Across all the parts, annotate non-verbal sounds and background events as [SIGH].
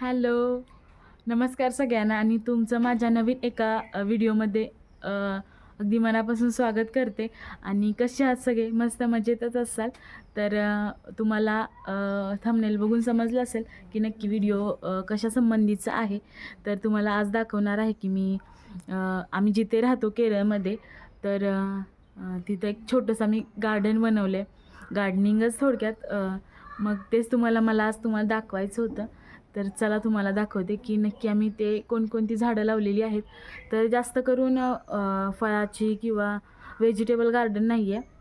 Hello. नमस्कार सगळ्यांना आणि तुमचं माझ्या नवीन एका व्हिडिओमध्ये अगदी मनापासून स्वागत करते. आणि कसे आहात सगळे? मस्त मजेतच असाल? तर तुम्हाला थंबनेल बघून समजलं असेल की नक्की व्हिडिओ कशासंबंधीचा कशा संबंधीचा आहे? तर तुम्हाला आज दाखवणार आहे की मी आम्ही जिथे राहतो केरळमध्ये तर तिथं एक छोटंसं आम्ही गार्डन बनवलं आहे गार्डनिंगच थोडक्यात मग तेच तुम्हाला मला आज तुम्हाला दाखवायचं होतं. तर चला तुम्हाला दाखवते की नक्की आम्ही ते कोणकोणती झाडं लावलेली आहेत. तर जास्त करून फळाची किंवा व्हेजिटेबल गार्डन नाही आहे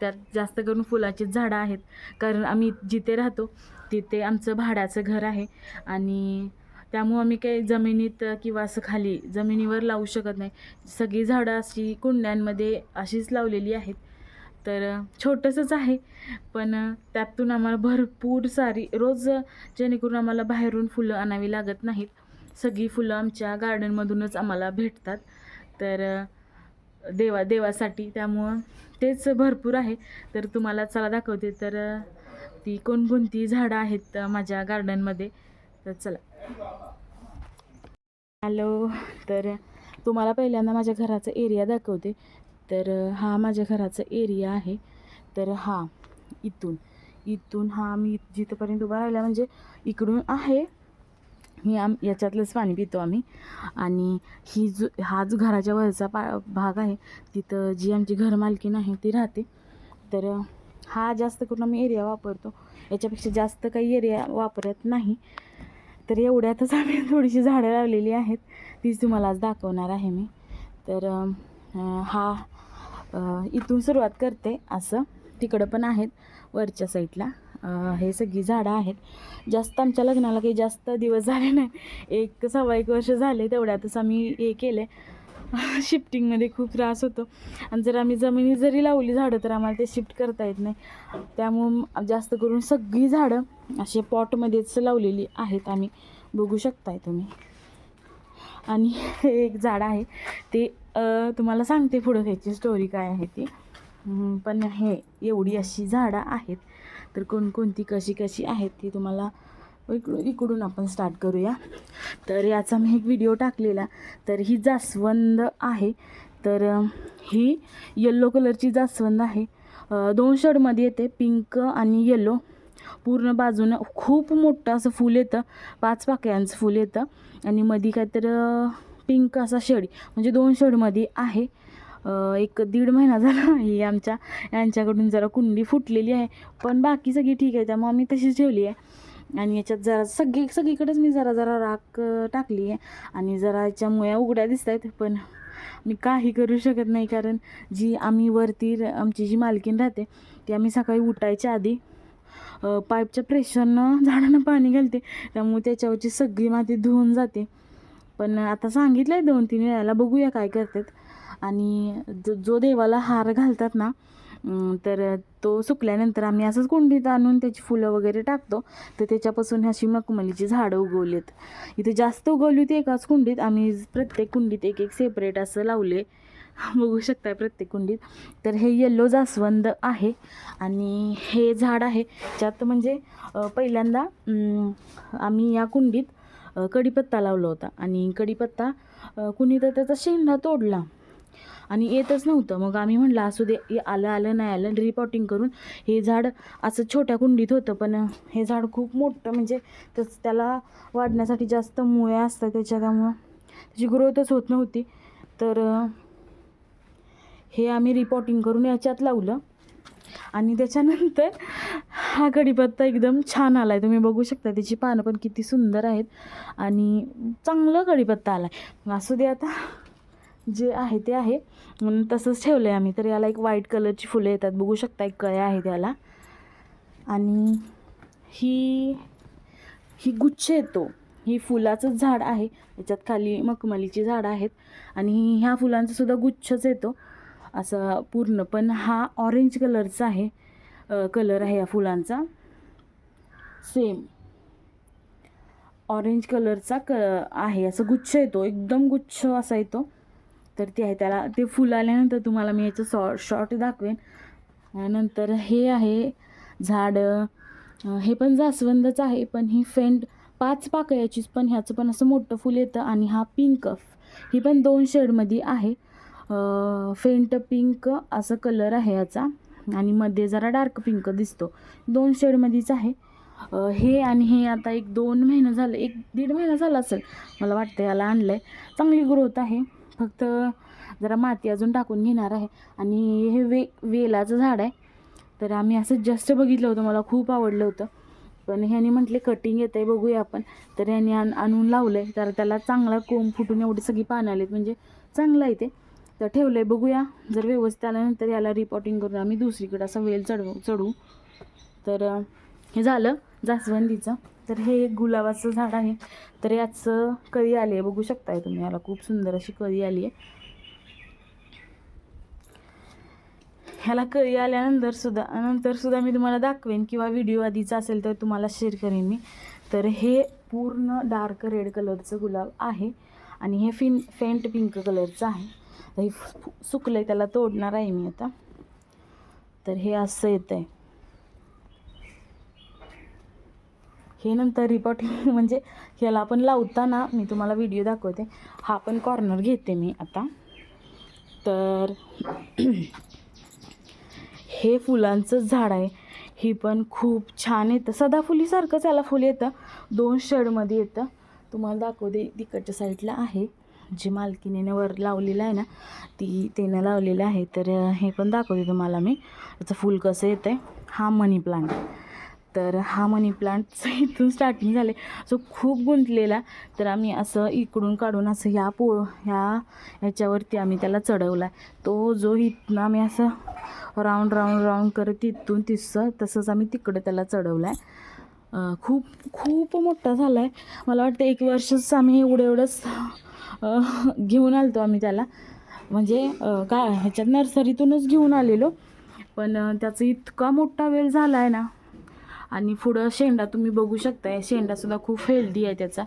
त्यात जास्त करून फुलाचीच झाडं आहेत. कारण आम्ही जिथे राहतो तिथे आमचं भाड्याचं घर आहे. आणि त्यामुळं आम्ही काही जमिनीत किंवा असं खाली जमिनीवर लावू शकत नाही. सगळी झाडं अशी कुंड्यांमध्ये अशीच लावलेली आहेत. तर छोटंसंच आहे. पण त्यातून आम्हाला भरपूर सारी रोज जेणेकरून आम्हाला बाहेरून फुलं आणावी लागत नाहीत. सगळी फुलं आमच्या गार्डनमधूनच आम्हाला भेटतात. तर देवा देवासाठी त्यामुळं तेच भरपूर आहे. तर तुम्हाला चला दाखवते. तर ती कोणकोणती झाडं आहेत माझ्या गार्डनमध्ये. तर चला. हॅलो. तर तुम्हाला पहिल्यांदा माझ्या घराचा एरिया दाखवते. तर हा माझ्या घराचा एरिया आहे. तर हा इथून. इथून हा आम्ही जिथंपर्यंत उभा राहिला म्हणजे इकडून आहे. ही आम याच्यातलंच पाणी पितो आम्ही. आणि ही जो हा जो घराच्या वरचा पा भाग आहे तिथं जी आमची घरमालकीण आहे ती राहते. तर हा जास्त करून आम्ही एरिया वापरतो. याच्यापेक्षा जास्त काही एरिया वापरत नाही. तर एवढ्यातच आम्ही [LAUGHS] थोडीशी झाडं लावलेली आहेत. तीच तुम्हाला आज दाखवणार आहे मी. तर हा इथून सुरुवात करते. असं तिकडं पण आहेत वरच्या साईडला. हे सगळी झाडं आहेत. जास्त आमच्या लग्नाला काही जास्त दिवस झाले नाही. एक सव्वा एक वर्ष झाले तेवढ्यातच आम्ही हे केले. शिफ्टिंगमध्ये खूप त्रास होतो. आणि जर आम्ही जमिनी जरी लावली झाडं तर आम्हाला ते शिफ्ट करता येत नाही. त्यामुळं जास्त करून सगळी झाडं असे पॉटमध्येच लावलेली आहेत आम्ही. बघू शकताय तुम्ही. आणि हे [LAUGHS] एक झाड आहे. ते तुम्हाला सांगते पुढं त्याची स्टोरी काय आहे ती. पण हे एवढी अशी झाडं आहेत. तर कोणकोणती कशी कशी आहेत ती तुम्हाला इकडून इकडून आपण स्टार्ट करूया. तर याचा मी एक व्हिडिओ टाकलेला. तर ही जास्वंद आहे. तर ही येल्लो कलरची जास्वंद आहे. दोन शेडमध्ये येते. पिंक आणि येलो पूर्ण बाजूनं खूप मोठं असं फूल येतं. पाच पाकळ्यांचं फूल येतं. आणि मधी काहीतरी पिंक असा शेड म्हणजे दोन शेडमध्ये आहे. एक दीड महिना झाला ही आमच्या यांच्याकडून जरा कुंडी फुटलेली आहे. पण बाकी सगळी ठीक आहे त्यामुळे आम्ही तशीच ठेवली आहे. आणि याच्यात जरा सगळी सगळीकडेच मी जरा जरा राख टाकली आहे. आणि जरा याच्यामुळे उघड्या दिसत आहेत पण मी काही करू शकत नाही. कारण जी आम्ही वरती आमची जी मालकीण राहते ती आम्ही सकाळी उठायच्या आधी पाईपच्या प्रेशरनं [LAUGHS] झाडांना पाणी घालते. त्यामुळे त्याच्यावरची सगळी माती धुवून जाते. पण आता सांगितलं आहे दोन तीन वेळाला बघूया काय करतात. आणि जो जो देवाला हार घालतात ना तर तो सुकल्यानंतर आम्ही असंच कुंडीत आणून त्याची फुलं वगैरे टाकतो. तर त्याच्यापासून अशी मखमलीची झाडं उगवलीत. इथे जास्त उगवली होती एकाच कुंडीत. आम्ही प्रत्येक कुंडीत एक एक सेपरेट असं लावले [LAUGHS] बघू शकताय प्रत्येक कुंडीत. तर हे येल्लो जास्वंद आहे आणि हे झाड आहे. ज्यात म्हणजे पहिल्यांदा आम्ही या कुंडीत कढीपत्ता लावला होता आणि कढीपत्ता कुणी तर त्याचा शेंडा तोडला आणि येतच नव्हतं. मग आम्ही म्हटलं असू दे आलं आलं नाही आलं रिपॉटिंग करून हे झाड असं छोट्या कुंडीत होतं पण हे झाड खूप मोठं म्हणजे तस त्याला वाढण्यासाठी जास्त मुळ्या असतात त्याच्या त्यामुळं त्याची ग्रोथच होत नव्हती. तर हे आम्ही रिपॉटिंग करून याच्यात लावलं. आणि त्याच्यानंतर हा कढीपत्ता एकदम छान आला आहे तुम्ही बघू शकता त्याची पानं पण किती सुंदर आहेत. आणि चांगलं कढीपत्ता आला आहे असू दे आता जे आहे ते आहे. म्हणून तसंच ठेवलं आहे आम्ही. तर याला एक व्हाईट कलरची फुलं येतात. बघू शकता एक कळ्या आहे त्याला आणि ही ही गुच्छ येतो. ही फुलाचंच झाड आहे. याच्यात खाली मखमलीची झाडं आहेत. आणि ह्या फुलांचा सुद्धा गुच्छच येतो. असं पूर्ण. पण हा ऑरेंज कलरचा आहे. कलर आहे या फुलांचा. सेम ऑरेंज कलरचा क आहे. असं गुच्छ येतो. एकदम गुच्छ असा येतो. तर ते आहे. त्याला ते फुल आल्यानंतर तुम्हाला मी याचं सॉ शॉर्ट दाखवेन. नंतर हे आहे. झाड हे पण जास्वंदच आहे. पण ही फेंट पाच पाकळ्याचीच पण ह्याचं पण असं मोठं फुल येतं. आणि हा पिंक ही पण दोन शेडमध्ये आहे. फेंट पिंक असं कलर आहे याचा. आणि मध्ये जरा डार्क पिंक दिसतो. दोन शेडमध्येच आहे. हे आणि हे आता एक दोन महिना झालं एक दीड महिना झाला असेल. मला वाटतं याला आणलं आहे चांगली ग्रोथ आहे. फक्त जरा माती अजून टाकून घेणार आहे. आणि हे वे वेलाचं झाड आहे. तर आम्ही असं जस्ट बघितलं होतं. मला खूप आवडलं होतं. पण ह्याने म्हटले कटिंग येतं आहे बघूया आपण. तर ह्याने आण आणून लावलं आहे तर त्याला चांगला कोंब फुटून एवढी सगळी पानं आलीत. म्हणजे चांगलं आहे ते. तर ठेवलं आहे बघूया. जर व्यवस्थित आल्यानंतर याला रिपोर्टिंग करून आम्ही दुसरीकडे असं वेल चढवू चढू. तर हे झालं जास्वंदीचं. तर हे एक गुलाबाचं झाड आहे. तर याचं कळी आली आहे. बघू शकताय तुम्ही याला खूप सुंदर अशी कळी आली आहे. ह्याला कळी आल्यानंतर सुद्धा नंतर सुद्धा मी तुम्हाला दाखवेन किंवा व्हिडिओ आधीचा असेल तर तुम्हाला शेअर करेन मी. तर हे पूर्ण डार्क रेड कलरचं गुलाब आहे आणि हे फिन फेंट पिंक कलरचं आहे. तर हे सुकलं आहे त्याला तोडणार आहे मी आता. तर हे असं येतं आहे हे नंतर रिपॉटिंग [LAUGHS] म्हणजे ह्याला आपण लावताना मी तुम्हाला व्हिडिओ दाखवते. हा पण कॉर्नर घेते मी आता. तर [CLEARS THROAT] हे फुलांचं झाड आहे. ही पण खूप छान येतं. सदाफुलीसारखंच याला फुल येतं. दोन शेडमध्ये येतं. तुम्हाला दाखवते तिकडच्या साईडला आहे. जी मालकिनीने वर लावलेलं आहे ना ती त्यानं लावलेलं आहे. तर हे पण दाखवते तुम्हाला मी. याचं फूल कसं येतं आहे हा मनी प्लांट. तर हा मनी प्लांटचं [LAUGHS] इथून स्टार्टिंग झाले. सो खूप गुंतलेला. तर आम्ही असं इकडून काढून असं ह्या पो ह्या ह्याच्यावरती आम्ही त्याला चढवला तो जो इथनं आम्ही असं राऊंड राऊंड राऊंड करत तिथून तिसं तसंच आम्ही तिकडं त्याला चढवलं आहे खूप खूप मोठा झाला आहे मला वाटतं एक वर्षच आम्ही एवढं एवढंच घेऊन आलतो आम्ही त्याला. म्हणजे का काय ह्याच्यात नर्सरीतूनच घेऊन आलेलो. पण त्याचा इतका मोठा वेल झाला आहे ना. आणि पुढं शेंडा तुम्ही बघू शकताय. शेंडासुद्धा खूप हेल्दी आहे त्याचा.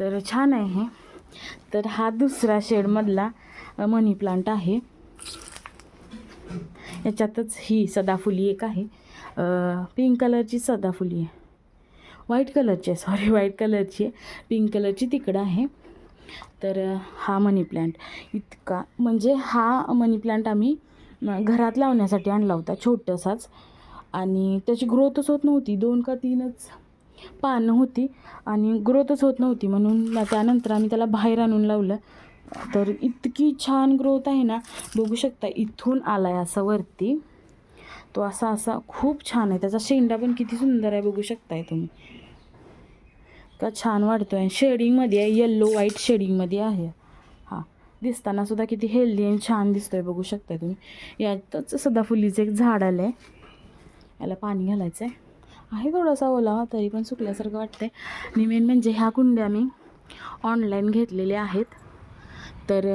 तर छान आहे हे. तर हा दुसरा शेडमधला मनी प्लांट आहे. याच्यातच ही सदाफुली एक आहे. पिंक कलरची सदाफुली आहे. व्हाईट कलरची आहे. सॉरी व्हाईट कलरची आहे. पिंक कलरची तिकडं आहे. तर हा मनी प्लांट इतका म्हणजे हा मनी प्लांट आम्ही घरात लावण्यासाठी आणला होता छोटासाच. आणि त्याची ग्रोथच होत नव्हती दोन का तीनच पानं होती. आणि ग्रोथच होत नव्हती म्हणून त्यानंतर आम्ही त्याला बाहेर आणून लावलं. तर इतकी छान ग्रोथ आहे ना बघू शकता इथून आला आहे असा वरती. तो असा असा खूप छान आहे. त्याचा शेंडा पण किती सुंदर आहे बघू शकताय तुम्ही. का छान वाटतो आहे शेडिंगमध्ये आहे येल्लो व्हाईट शेडिंगमध्ये आहे. हां दिसताना सुद्धा किती हेल्दी आणि छान दिसतो आहे बघू शकताय तुम्ही. यातच सदाफुलीचं एक झाड आलं आहे याला पाणी घालायचं आहे आहे थोडासा ओलावा तरी पण सुकल्यासारखं वाटतंय. आणि मेन म्हणजे ह्या कुंड्या मी ऑनलाईन घेतलेल्या आहेत. तर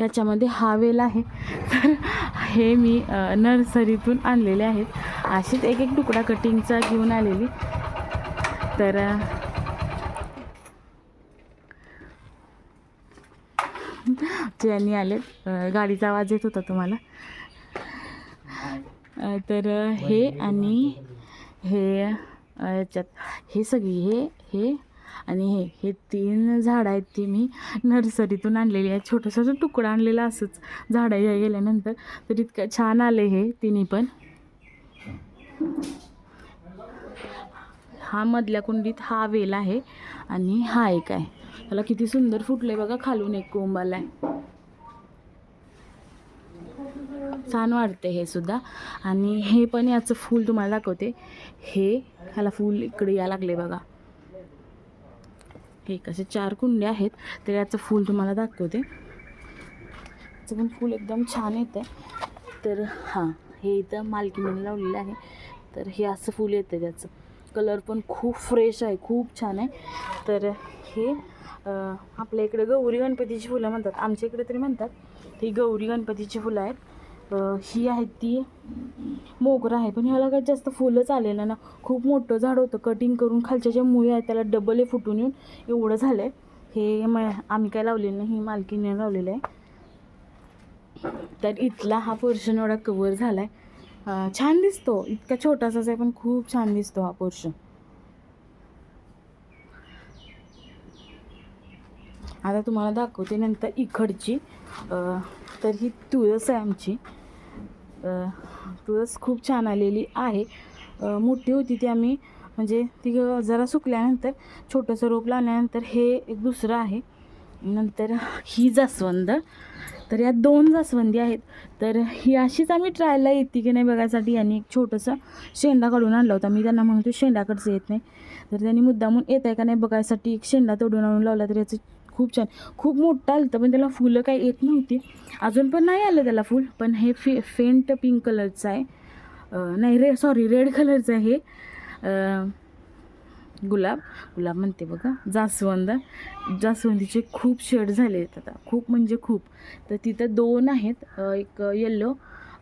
याच्यामध्ये हा वेल आहे. तर हे मी नर्सरीतून आणलेले आहेत. अशीच एक एक तुकडा कटिंगचा घेऊन आलेली. तर अं, ज्यांनी आले गाडीचा आवाज येत होता तुम्हाला तर हे आणि हे याच्यात हे सगळी हे हे आणि हे हे तीन झाडं आहेत ती मी नर्सरीतून आणलेली आहे छोटंसं तुकडा आणलेला असंच. झाडं या गेल्यानंतर तर इतकं छान आले हे तिन्ही पण. हा मधल्या कुंडीत हा वेल आहे आणि हा एक आहे. त्याला किती सुंदर फुटले बघा खालून एक कोंब आलाय छान वाटते हे सुद्धा. आणि हे पण याचं फूल तुम्हाला दाखवते. हे ह्याला फूल इकडे या लागले बघा. हे कसे चार कुंडे आहेत तर याचं फूल तुम्हाला दाखवते. याचं पण फूल एकदम छान येतं तर हां हे इथं मालकीने लावलेलं आहे. तर हे असं फूल येतं त्याचं. कलर पण खूप फ्रेश आहे खूप छान आहे. तर हे आपल्या इकडे गौरी गणपतीची फुलं म्हणतात. आमच्या इकडे तरी म्हणतात. ही गौरी गणपतीची फुलं आहेत. ही आहेत ती मोगरा आहे. पण ह्याला काय जास्त फुलंच आलेलं ना. खूप मोठं झाड होतं. कटिंग करून खालच्या ज्या मुळी आहेत त्याला डबल हे फुटून येऊन एवढं झालं आहे हे म आम्ही काय लावलेलं नाही ही मालकीने लावलेलं आहे. तर इथला हा पोर्शन एवढा कवर झाला आहे छान दिसतो. इतका छोटासाच आहे पण खूप छान दिसतो हा पोर्शन आता तुम्हाला दाखवते नंतर इकडची. तर ही तुळस आहे आमची. तुळस खूप छान आलेली आहे. मोठी होती ती आम्ही म्हणजे ती जरा सुकल्यानंतर छोटंसं रोप लावल्यानंतर हे एक दुसरं आहे. नंतर ही जास्वंद. तर या दोन जास्वंदी आहेत. तर ही अशीच आम्ही ट्रायला येते की नाही बघायसाठी. यांनी एक छोटंसं शेंडा काढून आणला होता. मी त्यांना म्हणतो शेंडाकडचं येत नाही. तर त्यांनी मुद्दामून येत आहे का नाही बघायसाठी? एक शेंडा तोडून आणून लावला. तर याचं खूप छान खूप मोठं आलं होतं पण त्याला फुलं काही येत नव्हती. अजून पण नाही आलं त्याला फुल पण हे फे फेंट पिंक कलरचं आहे. नाही रे सॉरी रेड कलरचं आहे हे. गुलाब. गुलाब म्हणते बघा जास्वंद. जास्वंदीचे खूप शेड झाले आहेत आता. खूप म्हणजे खूप. तर तिथं दोन आहेत. एक येल्लो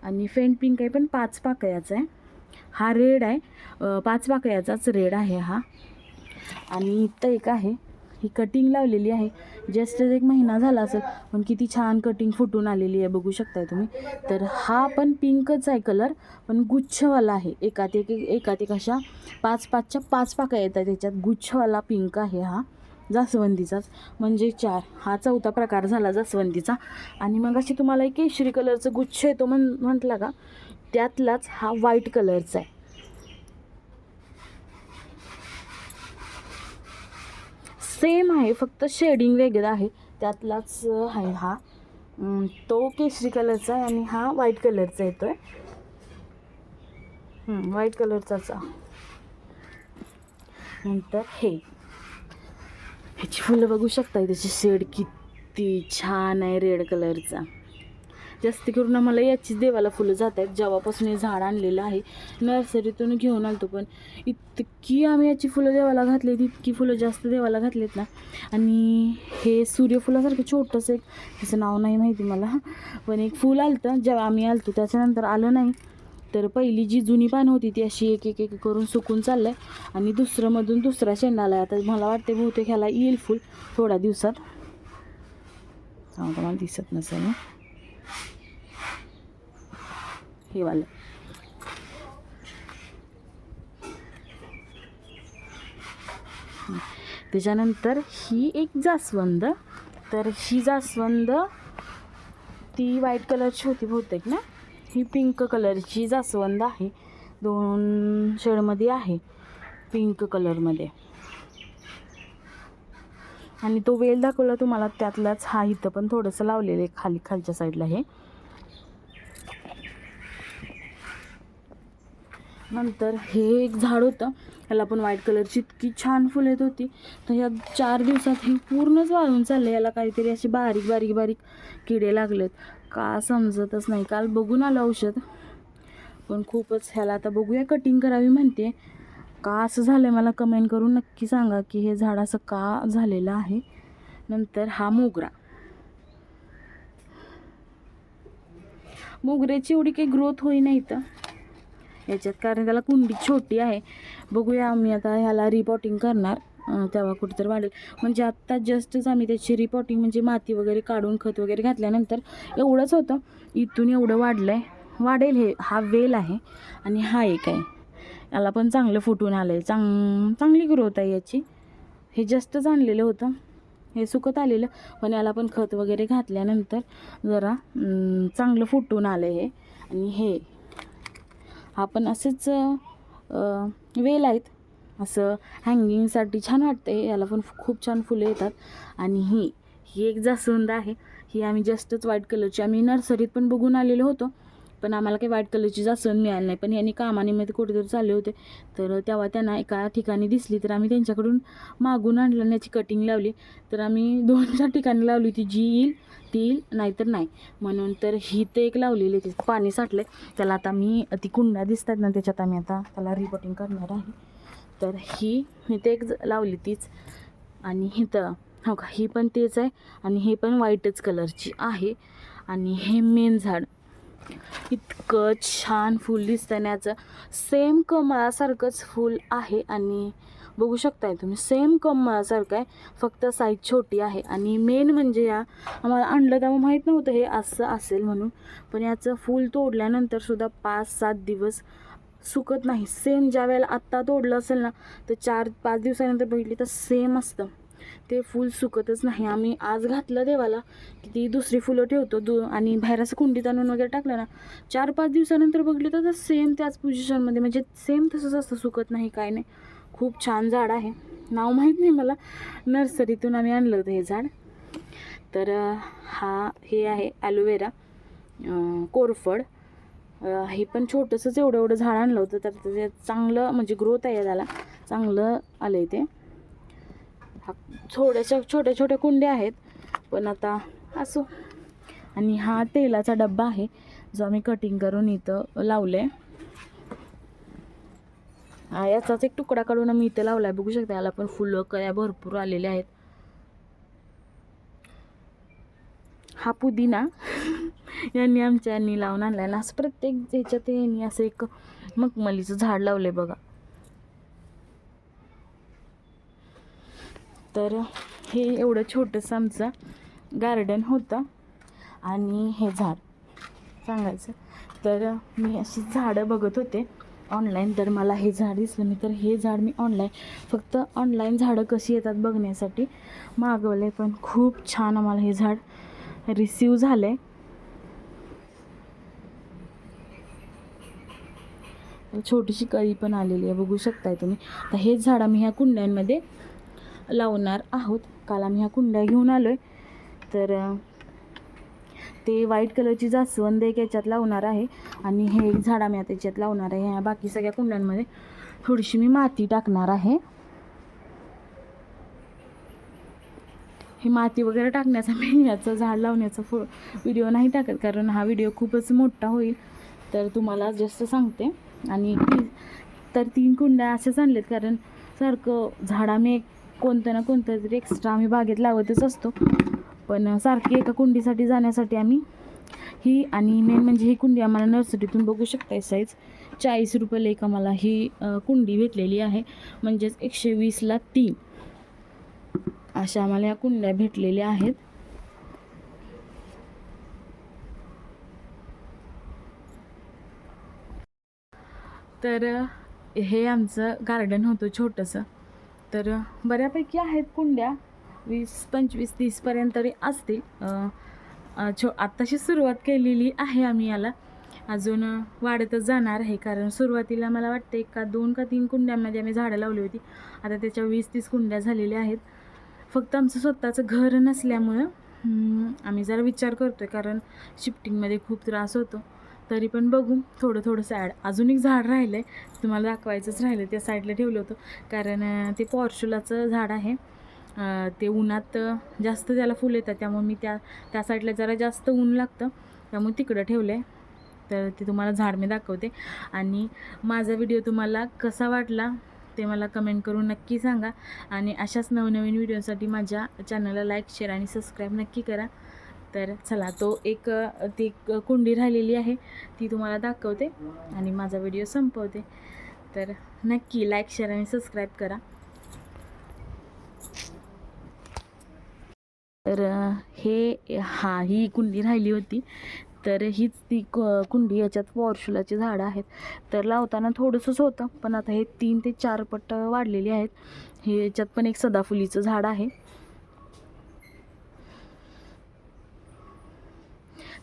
आणि फेंट पिंक आहे पण पाच पाकळ्याचा आहे. हा रेड आहे. पाच पाकळ्याचाच रेड आहे हा. आणि इथं एक आहे. ही कटिंग लावलेली आहे. जस्ट एक महिना झाला असेल पण किती छान कटिंग फुटून आलेली आहे बघू शकताय तुम्ही. तर हा पण पिंकच आहे कलर पण गुच्छवाला आहे. एकात एक एकात एक अशा पाच पाचच्या पाच पाकळ्या येतात त्याच्यात गुच्छवाला पिंक आहे हा जास्वंदीचाच. म्हणजे चार हा चौथा प्रकार झाला जास्वंदीचा. आणि मग अशी तुम्हाला एक केशरी कलरचं गुच्छ येतो म्हण म्हटला का? त्यातलाच हा व्हाईट कलरचा आहे. सेम आहे फक्त शेडिंग वेगळं आहे. त्यातलाच आहे हा. तो केशरी कलरचा आहे आणि हा व्हाईट कलरचा येतो आहे व्हाईट कलरचाच. नंतर हे. ह्याची फुलं बघू शकता त्याची शेड किती छान आहे रेड कलरचा. जास्त करून आम्हाला याचीच देवाला फुलं जात आहेत. जेव्हापासून हे झाड आणलेलं आहे नर्सरीतून घेऊन आलतो पण इतकी आम्ही याची फुलं देवाला घातली इतकी फुलं जास्त देवाला घातलीत ना. आणि हे सूर्यफुलासारखं छोटंसं एक त्याचं नाव नाही माहिती मला पण एक फूल आलं जेव्हा आम्ही आलतो त्याच्यानंतर आलं नाही तर पहिली जी जुनी पानं होती ती अशी एक एक एक करून सुकून चाललंय. आणि दुसरंमधून दुसरा शेंडा आला आता मला वाटते बहुतेक ह्याला येईल फुल थोड्या दिवसात. सांगता मला दिसत नसेल ना. हे वालं. त्याच्यानंतर ही एक जास्वंद. तर ही जास्वंद ती व्हाईट कलरची होती बहुतेक ना? ही पिंक कलरची जास्वंद आहे. दोन शेडमध्ये आहे पिंक कलरमध्ये आणि तो वेल दाखवला तुम्हाला त्यातलाच हा इथं पण थोडंसं लावलेलं आहे खाली खालच्या साईडला हे. नंतर हे एक झाड होतं. याला पण व्हाईट कलरची इतकी छान फुलं येत होती. तर या चार दिवसात हे पूर्णच वाळून चाललं याला काहीतरी असे बारीक बारीक बारीक किडे लागलेत. का समजतच नाही. काल बघून आलं औषध. पण खूपच ह्याला आता बघूया कटिंग करावी म्हणते. का असं झालं आहे मला कमेंट करून नक्की सांगा की हे झाड असं का झालेलं आहे. नंतर हा मोगरा. मोगऱ्याची एवढी काही ग्रोथ होई नाही तर याच्यात. कारण त्याला कुंडी छोटी आहे. बघूया आम्ही आता ह्याला रिपॉटिंग करणार. तेव्हा कुठेतरी वाढेल. म्हणजे आत्ता जस्टच आम्ही त्याची रिपॉटिंग म्हणजे माती वगैरे काढून खत वगैरे घातल्यानंतर एवढंच होतं. इथून एवढं वाढलं आहे वाढेल हे. हा वेल आहे. आणि हा एक आहे. याला पण चांगलं फुटून आलं आहे चांग चांगली ग्रोथ आहे याची. हे जस्टच आणलेलं होतं. हे सुकत आलेलं. पण याला पण खत वगैरे घातल्यानंतर जरा चांगलं फुटून आलं हे. आणि हे हा पण असेच वेल आहेत. असं हँगिंगसाठी छान वाटते याला पण खूप छान फुलं येतात. आणि ही ही एक जास्वंद आहे. ही आम्ही जास्तच व्हाईट कलरची आम्ही नर्सरीत पण बघून आलेलो होतो. पण आम्हाला काही व्हाईट कलरची जास्वंद मिळाली नाही. पण यांनी कामानिमित्त कुठेतरी चालले होते. तर तेव्हा त्यांना एका ठिकाणी दिसली. तर आम्ही त्यांच्याकडून मागून आणलं आणि याची कटिंग लावली. तर आम्ही दोन चार ठिकाणी लावली होती. जी येईल ती नाहीतर नाही. म्हणून तर ही ते एक लावलेली आहे पाणी पाणी साठले त्याला आता मी ती कुंड्या दिसतात ना त्याच्यात आम्ही आता त्याला रिपोर्टिंग करणार आहे. तर ही ते एक ज- लावली तीच. आणि हिथं हो का ही पण तेच आहे. आणि हे पण व्हाईटच कलरची आहे. आणि हे मेन झाड. इतकं छान फूल दिसतं ना याचं सेम कमळासारखंच फूल आहे. आणि बघू शकताय तुम्ही. सेम कमळासारखं आहे. फक्त साईज छोटी आहे. आणि मेन म्हणजे या आम्हाला आणलं तेव्हा माहीत नव्हतं हे असं असेल म्हणून. पण याचं फूल तोडल्यानंतर सुद्धा पाच सात दिवस सुकत नाही. सेम ज्या वेळेला आत्ता तोडलं असेल ना तर चार पाच दिवसानंतर बघितली तर सेम असतं. ते फूल सुकतच नाही. आम्ही आज घातलं देवाला की ती दुसरी फुलं ठेवतो. दु आणि बाहेर असं कुंडीत आणून वगैरे टाकलं ना चार पाच दिवसानंतर बघितलं तर सेम त्याच पोझिशनमध्ये म्हणजे सेम तसंच असतं. सुकत नाही काय नाही. खूप छान झाड आहे. नाव माहीत नाही मला. नर्सरीतून आम्ही आणलं होतं हे झाड. तर हा हे आहे ॲलोवेरा कोरफड. हे पण छोटंसंच एवढं एवढं झाड आणलं होतं. तर ते चांगलं म्हणजे ग्रोथ आहे त्याला चांगलं आलं आहे ते. हा थोड्याशा छोट्या छोट्या कुंड्या आहेत. पण आता असो. आणि हा तेलाचा डब्बा आहे जो आम्ही कटिंग करून इथं लावलं आहे याचाच एक तुकडा काढून आम्ही इथे लावला आहे बघू शकता याला पण फुलं कळ्या भरपूर आलेल्या आहेत. हा पुदिना [LAUGHS] यांनी आमच्या यांनी लावून आणला ना असं प्रत्येक ह्याच्यात यांनी असं एक मखमलीचं झाड लावले बघा. तर हे एवढं छोटंसं आमचं गार्डन होतं. आणि हे झाड सांगायचं. तर मी अशी झाडं बघत होते. ऑनलाईन तर मला हे झाड दिसलं मी तर हे झाड मी ऑनलाईन फक्त ऑनलाईन झाडं कशी येतात बघण्यासाठी मागवले पण खूप छान आम्हाला हे झाड रिसीव झालं आहे छोटीशी कळी पण आलेली आहे बघू शकताय तुम्ही. तर हेच झाड आम्ही ह्या कुंड्यांमध्ये लावणार आहोत. काल आम्ही ह्या कुंड्या घेऊन आलो आहे तर ते व्हाईट कलरची जास्वंद एक याच्यात लावणार आहे. आणि हे एक झाड मी आता याच्यात लावणार आहे. ह्या बाकी सगळ्या कुंड्यांमध्ये थोडीशी मी माती टाकणार आहे. हे माती वगैरे टाकण्याचा मी याचं झाड लावण्याचा फो व्हिडिओ नाही टाकत कारण हा व्हिडिओ खूपच मोठा होईल. तर तुम्हाला जास्त सांगते. आणि तर तीन कुंड्या असेच आणलेत कारण सारखं झाड आम्ही कोणतं ना कोणतं तरी एक्स्ट्रा आम्ही बागेत लावतच असतो. पण सारखी एका कुंडीसाठी जाण्यासाठी आम्ही ही आणि मेन म्हणजे ही कुंडी आम्हाला नर्सरीतून बघू शकताय साईज चाळीस रुपयाला एक आम्हाला ही कुंडी भेटलेली आहे. म्हणजेच एकशे वीसला तीन. अशा आम्हाला या कुंड्या भेटलेल्या आहेत. तर हे आमचं गार्डन होतं छोटंसं. तर बऱ्यापैकी आहेत कुंड्या. वीस पंचवीस तीसपर्यंत तरी असतील. छो आत्ताशी सुरुवात केलेली आहे आम्ही याला. अजून वाढतच जाणार आहे. कारण सुरुवातीला मला वाटते का दोन का तीन कुंड्यांमध्ये आम्ही झाडं लावली होती. आता त्याच्या वीस तीस कुंड्या झालेल्या आहेत. फक्त आमचं स्वतःचं घर नसल्यामुळं आम्ही जरा विचार करतो आहे कारण शिफ्टिंगमध्ये खूप त्रास होतो. तरी पण बघू. थोडं थोडंसं ॲड. अजून एक झाड राहिलं आहे तुम्हाला दाखवायचंच राहिलं त्या साईडला ठेवलं होतं. कारण ते पॉर्शुलाचं झाड आहे. ते उन्हात जास्त त्याला फुलं येतात त्यामुळे मी त्या त्या साईडला जरा जास्त ऊन लागतं. त्यामुळे तिकडं ठेवलं आहे तर ते तुम्हाला झाड मी दाखवते. आणि माझा व्हिडिओ तुम्हाला कसा वाटला ते मला कमेंट करून नक्की सांगा. आणि अशाच नवनवीन व्हिडिओसाठी माझ्या चॅनलला लाईक शेअर आणि सबस्क्राईब नक्की करा. तर चला तो एक ती एक कुंडी राहिलेली आहे ती तुम्हाला दाखवते. आणि माझा व्हिडिओ संपवते. तर नक्की लाईक शेअर आणि सबस्क्राईब करा. तर हे हा ही कुंडी राहिली होती. तर हीच ती क कुंडी याच्यात वॉर्शुलाची झाडं आहेत. तर लावताना थोडंसंच होतं पण आता हे तीन ते चार पट वाढलेली आहेत. हे याच्यात पण एक सदाफुलीचं झाड आहे.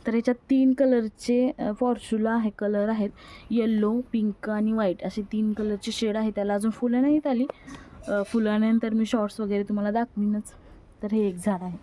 तर याच्यात तीन कलरचे फॉर्च्युला आहे कलर आहेत. येल्लो पिंक आणि व्हाईट असे तीन कलरचे शेड आहे त्याला अजून फुलं नाहीत आली. फुलानंतर मी शॉर्ट्स वगैरे तुम्हाला दाखवीनच. तर हे एक झाड आहे.